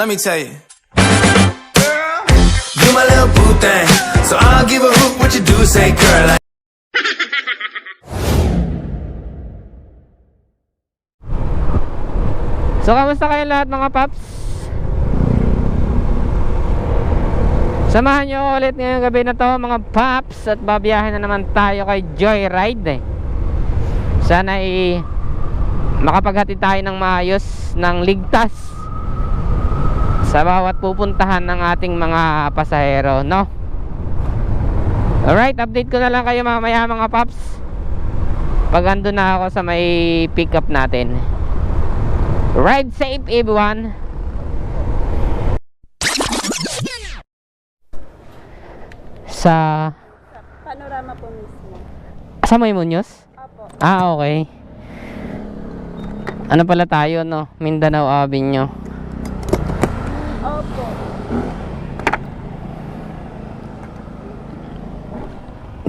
let me tell you. Girl, you my little boo thing. So I'll give a hoot what you do say, girl. I So, kamusta kayo lahat mga paps? Samahan nyo ulit ngayong gabi na to mga paps At babiyahin na naman tayo kay Joyride eh. Sana i makapaghati tayo ng maayos ng ligtas sa bawat pupuntahan ng ating mga pasahero, no? Alright, update ko na lang kayo mamaya mga paps Pag ando na ako sa may pick up natin Ride safe everyone Sa Panorama po mismo. Sa may Muñoz? Opo. Ah, okay. Ano pala tayo, no? Mindanao Avenue.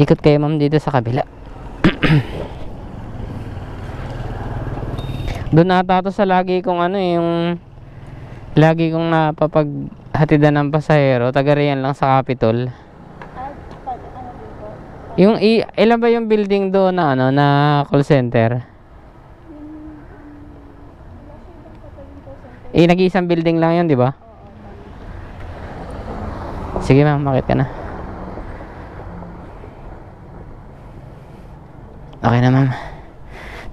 Ikot kayo, ma'am, dito sa kabila. Doon ata to sa lagi kong ano eh, yung lagi kong napapaghatidan ng pasahero, taga riyan lang sa Capitol. Yung i ilan ba yung building doon na ano na call center? Eh nag-iisang building lang 'yon, di ba? Sige ma'am, makit ka na. Okay na ma'am.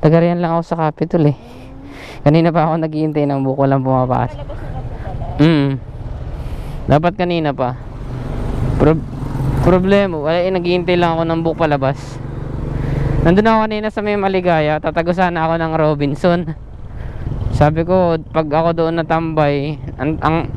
Taga riyan lang ako sa Capitol eh. Kanina pa ako naghihintay ng buko lang pala. Mm. Dapat kanina pa. Pro problema, wala eh, naghihintay lang ako ng book palabas. Nandun ako kanina sa may maligaya, tatagusan ako ng Robinson. Sabi ko, pag ako doon natambay, ang, ang,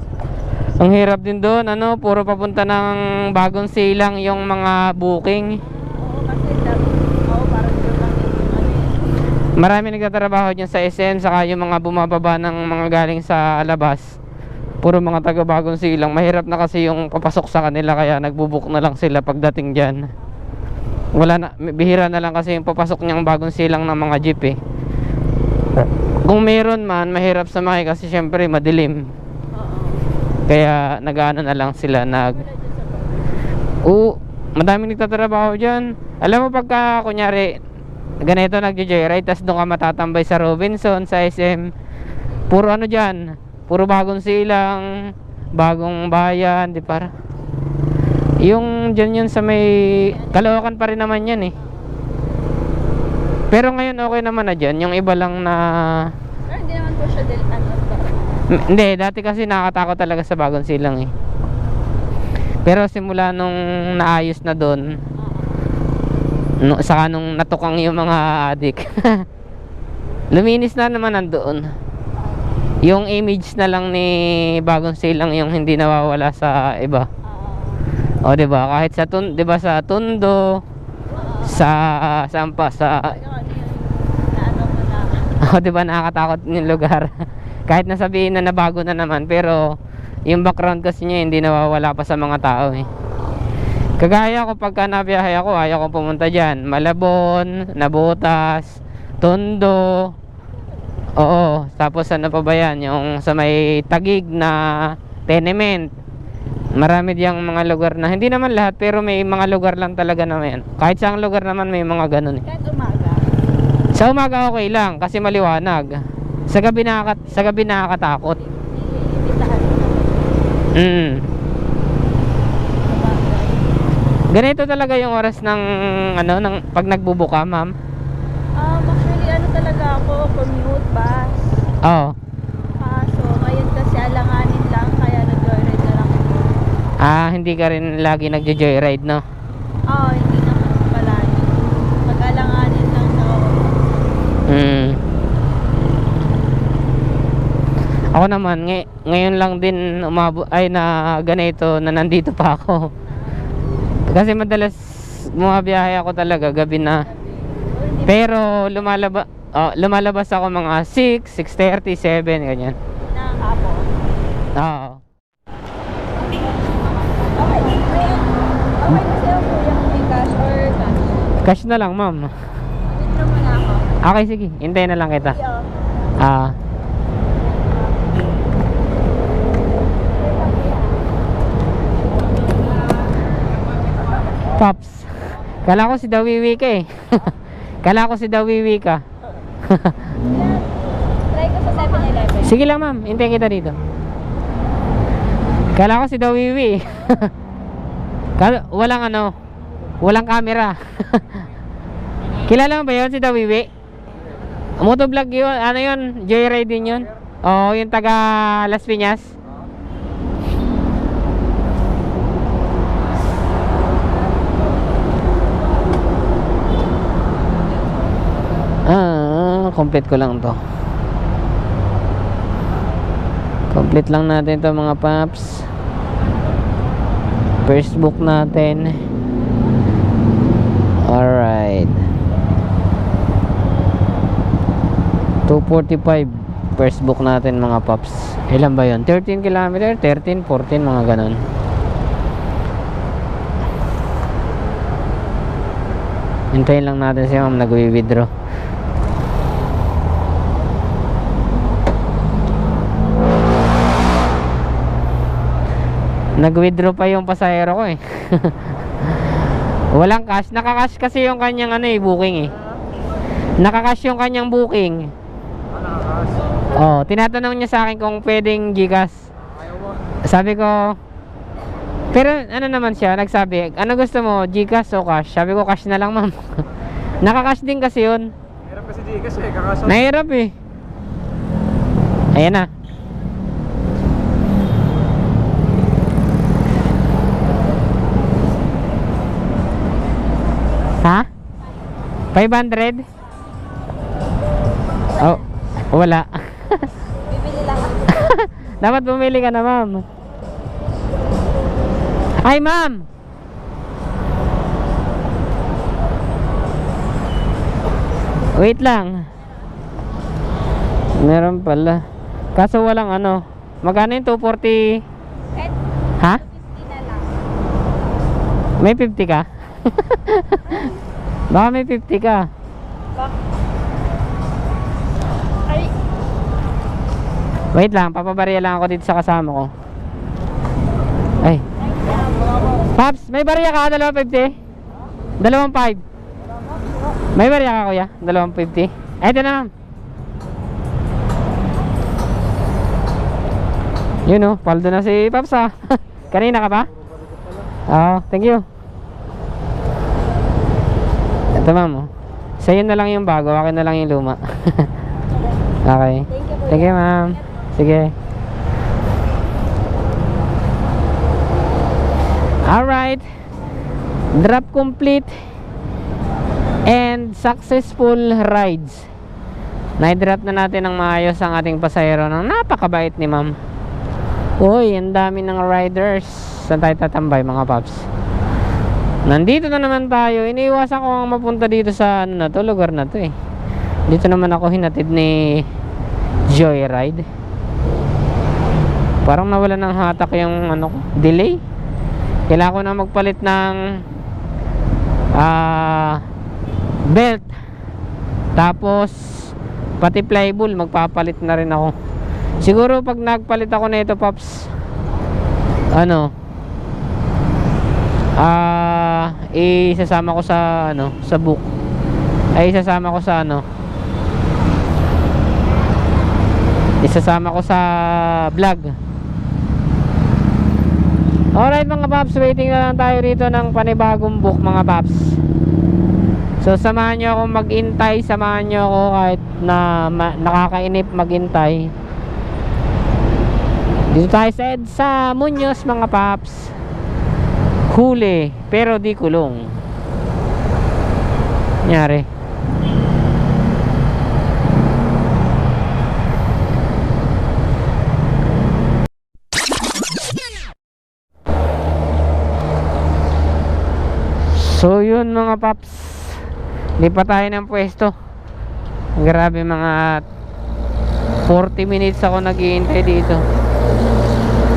ang hirap din doon, ano, puro papunta ng bagong silang yung mga booking. Oo, kasi dami. Oo, parang doon lang yung ano eh. Marami nagtatrabaho dyan sa SM, saka yung mga bumababa ng mga galing sa labas. Puro mga taga bagong silang. Mahirap na kasi yung papasok sa kanila kaya nagbubuk na lang sila pagdating dyan. Wala na, bihira na lang kasi yung papasok niyang bagong silang ng mga jeep eh. Kung meron man, mahirap sumakay kasi syempre madilim. Kaya nag-ano na lang sila, nag... Oo, madaming nagtatrabaho dyan. Alam mo pagka, kunyari, ganito nagjo-joyride, tapos doon ka matatambay sa Robinson, sa SM, puro ano dyan, puro bagong silang, bagong bayan, di para. Yung dyan yun sa may, Caloocan pa rin naman yan eh. Pero ngayon okay naman na dyan, yung iba lang na, Pero hindi naman po siya del ano hindi, dati kasi nakakatakot talaga sa bagong silang eh. Pero simula nung naayos na doon, Oo. No, saka nung natukang yung mga adik, luminis na naman nandoon. Yung image na lang ni bagong silang yung hindi nawawala sa iba. Oo. O, 'di ba? Kahit sa tun, 'di ba sa Tondo, sa saan pa sa. O, di ba nakakatakot yung lugar? Kahit nasabihin na nabago na naman, pero yung background kasi niya hindi nawawala pa sa mga tao eh. Kagaya ko pagka nabiyahe ako, ayaw ko pumunta dyan. Malabon, Nabotas, Tondo. Oo, tapos ano pa ba yan? Yung sa may tagig na tenement. Marami diyang mga lugar na, hindi naman lahat, pero may mga lugar lang talaga naman. Kahit sa lugar naman may mga ganun eh. Kahit umaga. Sa umaga okay lang kasi maliwanag. Sa gabi nakakat sa gabi nakakatakot. Mm. Ganito talaga yung oras ng ano ng pag nagbubuka, ma'am. Um, actually, ano talaga ako, commute, bus. Oo. Kaso, ngayon kasi alanganin lang, kaya nag-joyride na lang ako. Ah, hindi ka rin lagi nagjo-joyride, no? Oo, hindi naman palagi. Pag-alanganin lang sa Mm. Ako naman, ngay- ngayon lang din umabo ay na ganito na nandito pa ako. Kasi madalas bumabiyahe ako talaga gabi na. Pero lumalaba oh, lumalabas ako mga 6, 6:30, 7 ganyan. ng hapon. Oo. Cash na lang, ma'am. Okay, sige. Hintayin na lang kita. Ah. Pops. Kala ko si Dawiwi ka eh. Kala ko si Dawiwi ka. Try ko sa 7-Eleven. Sige lang ma'am, hintayin kita dito. Kala ko si Dawiwi. Walang ano, walang camera. Kilala mo ba yun si Dawiwi? Motovlog yun, ano yun, joyride din yun. Oo, yung taga Las Piñas. Ah, complete ko lang to. Complete lang natin to mga paps. First book natin. Alright. 245 first book natin mga paps. Ilan ba yun? 13 kilometer? 13, 14, mga ganon. Hintayin lang natin si ma'am nag-withdraw. Nag-withdraw pa yung pasahero ko eh. Walang cash. Naka-cash kasi yung kanyang ano eh, booking eh. Naka-cash yung kanyang booking. Oh, tinatanong niya sa akin kung pwedeng Gcash. Sabi ko, pero ano naman siya, nagsabi, ano gusto mo, Gcash o cash? Sabi ko, cash na lang ma'am. Naka-cash din kasi yun. Hirap kasi di kasi kakaso. Nahirap eh. Ayan na. Ha? 500? Oh, wala. Bibili lang. Dapat bumili ka na, ma'am. Ay, ma'am! Wait lang. Meron pala. Kaso walang ano. Magkano yung 240? Kahit Ha? 50 na lang. May 50 ka? Baka may 50 ka. Ay, Wait lang, papabariya lang ako dito sa kasama ko. Ay. Paps, may bariya ka? Dalawang 50? Dalawang 5. May bariya ka kuya? Dalawang 50? Ay, ito na ma'am. Yun oh, paldo na si Paps ah. Kanina ka pa? Oo, thank you. Ito ma'am oh. Sa'yo na lang yung bago, akin na lang yung luma. okay. Sige, ma'am. Sige. Alright. Drop complete and successful rides. Na-drop na natin ng maayos ang ating pasahero ng napakabait ni ma'am. Uy, ang dami ng riders. Saan tayo tatambay mga paps? Nandito na naman tayo. Iniiwasan ko ang mapunta dito sa ano na to, lugar na to eh. Dito naman ako hinatid ni Joyride. Parang nawala ng hatak yung ano delay. Kailangan ko na magpalit ng ah belt. Tapos pati flyball magpapalit na rin ako. Siguro pag nagpalit ako nito, Pops, ano, ah, isasama ko sa ano, sa book. Ay isasama ko sa ano, isasama ko sa vlog. Alright mga paps waiting na lang tayo rito ng panibagong book mga paps. So samahan nyo ako magintay samahan nyo ako kahit na ma- nakakainip magintay. Dito tayo sa EDSA Muñoz mga paps huli pero di kulong. Nyari So yun mga paps. Lipat tayo ng pwesto. Grabe mga 40 minutes ako naghihintay dito.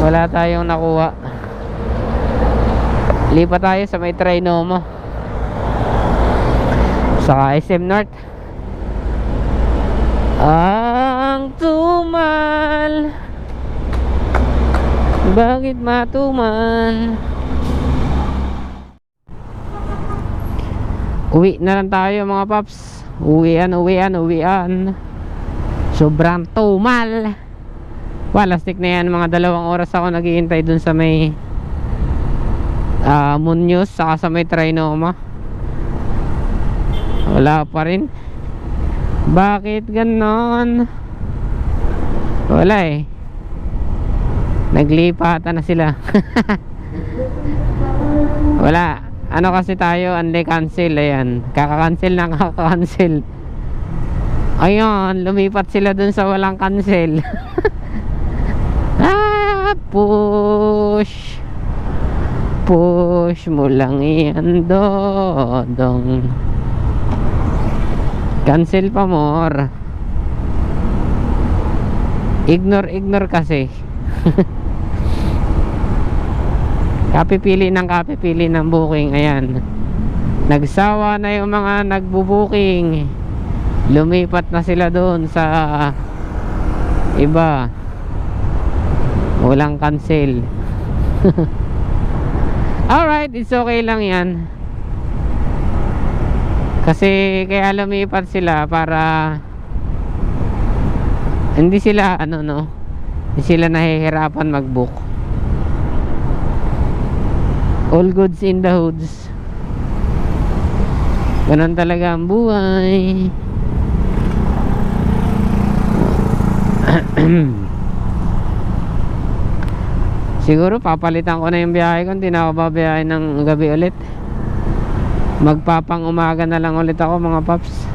Wala tayong nakuha Lipat tayo sa may Trinoma Saka SM North Ang tumal Bakit matumal Uwi na lang tayo mga paps. Uwian, uwian, uwian. Sobrang tumal. Wala, stick na yan. Mga dalawang oras ako naghihintay dun sa may ah Munyos saka sa may Trinoma. Wala pa rin. Bakit ganon? Wala eh. Naglipatan na sila. Wala. Ano kasi tayo, unli cancel. Ayan. Kaka-cancel na kaka-cancel. Ayun, lumipat sila dun sa walang cancel. ah, push. Push mo lang yan, dodong. Cancel pa more. Ignore, ignore kasi. kapipili ng kapipili ng booking. Ayan. Nagsawa na yung mga nagbubuking. Lumipat na sila doon sa iba. Walang cancel. Alright, it's okay lang yan. Kasi kaya lumipat sila para hindi sila ano no hindi sila nahihirapan mag-book. All goods in the hoods. Ganun talaga ang buhay. Siguro papalitan ko na yung biyahe ko. Hindi na ako babiyahe ng gabi ulit. Magpapang umaga na lang ulit ako mga paps.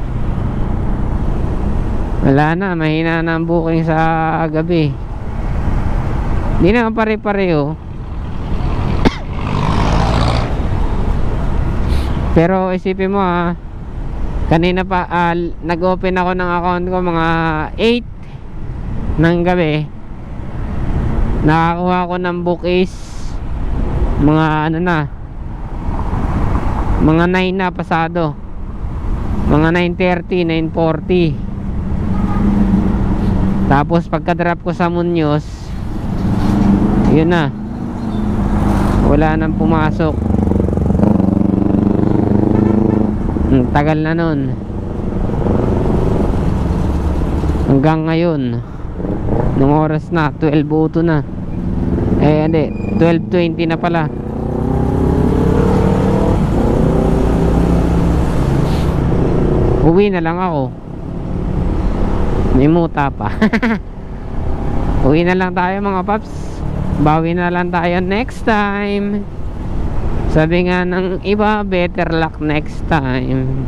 Wala na, mahina na ang booking sa gabi. Hindi naman pare-pareho. Pero isipin mo ha Kanina pa, ah, nag-open ako ng account ko mga 8 ng gabi nakakuha ko ng book is mga ano na mga 9 na pasado. Mga 9.30, 9.40 tapos pagka drop ko sa Munyos yun na. Wala nang pumasok. Ang tagal na nun. Hanggang ngayon nung oras na 12.02 na. Eh hindi 12.20 na pala. Uwi na lang ako. May muta pa. Uwi na lang tayo mga paps. Bawi na lang tayo next time. Sabi nga ng iba better luck next time